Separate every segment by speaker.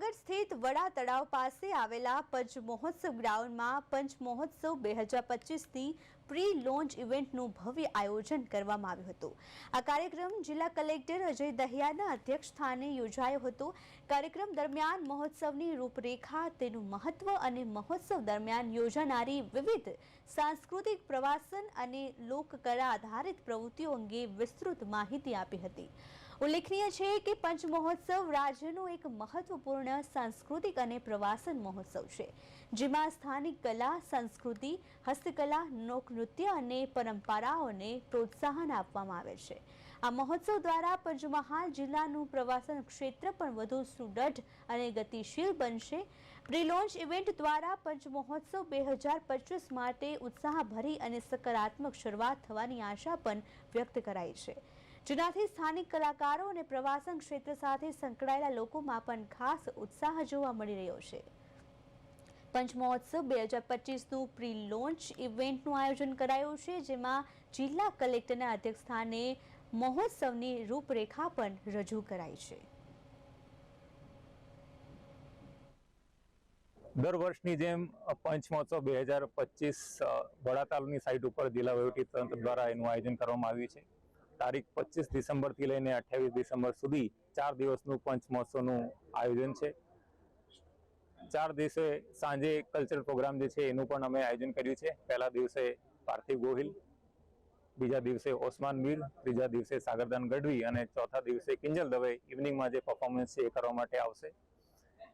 Speaker 1: જૂનાગઢ સ્થિત વડા તળાવ પાસે આવેલા પંચ ગ્રાઉન્ડમાં પંચ બે હજાર પચીસની પ્રી લોન્ચ ઇવેન્ટનું ભવ્ય આયોજન કરવામાં આવ્યું હતું. આ કાર્યક્રમ જિલ્લા કલેક્ટર અજય દહિયાના અધ્યક્ષ સ્થાને યોજાયો હતો. કાર્યક્રમ દરમિયાન મહોત્સવની રૂપરેખા, તેનું મહત્વ અને મહોત્સવ દરમિયાન યોજાનારી વિવિધ સાંસ્કૃતિક પ્રવાસન અને લોકકલા આધારિત પ્રવૃત્તિઓ અંગે વિસ્તૃત માહિતી આપી હતી. ઉલ્લેખનીય છે કે પંચ મહોત્સવ રાજ્યનો એક મહત્વપૂર્ણ સાંસ્કૃતિક અને પ્રવાસન મહોત્સવ છે, જેમાં સ્થાનિક કલા, સંસ્કૃતિ, હસ્તકલા, લોકનૃત્ય અને પરંપરાઓને પ્રોત્સાહન આપવામાં આવે છે. આ મહોત્સવ દ્વારા પંચમહાલ જિલ્લાનું પ્રવાસન ક્ષેત્ર પણ વધુ સુદૃઢ અને ગતિશીલ બનશે. પ્રી-લોન્ચ ઇવેન્ટ દ્વારા પંચ મહોત્સવ બે હજાર પચીસ માટે ઉત્સાહભરી અને સકારાત્મક શરૂઆત થવાની આશા પણ વ્યક્ત કરાઈ છે. જેનાથી સ્થાનિક કલાકારો અને પ્રવાસન ક્ષેત્ર સાથે સંકળાયેલા લોકોમાં પણ ખાસ ઉત્સાહ જોવા મળી રહ્યો છે. પંચમહોત્સવ બે હજાર પચીસનું પ્રી લોન્ચ ઇવેન્ટનું આયોજન કરાયું છે, જેમાં જિલ્લા કલેક્ટરના અધ્યક્ષસ્થાને મહોત્સવની રૂપરેખા પણ રજૂ કરાઈ છે.
Speaker 2: દર વર્ષની જેમ પંચમહોત્સવ બે હજાર પચીસ વડાતાલની સાઇટ ઉપર જિલ્લા વહીવટી તંત્ર દ્વારા એનું આયોજન કરવામાં આવ્યું છે. તારીખ પચીસ ડિસેમ્બરથી લઈને અઠ્યાવીસ ડિસેમ્બર સુધી ચાર દિવસનું પંચ મહોત્સવનું આયોજન છે. ચાર દિવસે સાંજે કલ્ચરલ પ્રોગ્રામ જે છે એનું પણ અમે આયોજન કર્યું છે. પહેલા દિવસે પાર્થિવ ગોહિલ, બીજા દિવસે ઓસમાન મીર, ત્રીજા દિવસે સાગરદાન ગઢવી અને ચોથા દિવસે કિંજલ દવે ઇવનિંગમાં જે પરફોર્મન્સ છે એ કરવા માટે આવશે.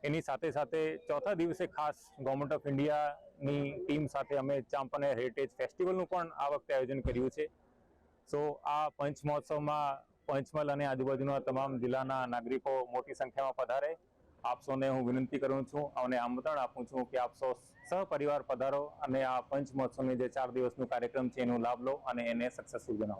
Speaker 2: એની સાથે સાથે ચોથા દિવસે ખાસ ગવર્મેન્ટ ઓફ ઇન્ડિયાની ટીમ સાથે અમે ચાંપાનેર હેરિટેજ ફેસ્ટિવલનું પણ આ વખતે આયોજન કર્યું છે. સો આ પંચ મહોત્સવમાં પંચમલ અને આજુબાજુના તમામ જિલ્લાના નાગરિકો મોટી સંખ્યામાં પધારે. આપ હું વિનંતી કરું છું, અને આમંત્રણ આપું છું કે આપ સૌ સહપરિવાર પધારો, અને આ પંચ મહોત્સવની જે ચાર દિવસનું કાર્યક્રમ છે, એનો લાભ લો અને એને સક્સેસફુલ બનાવો.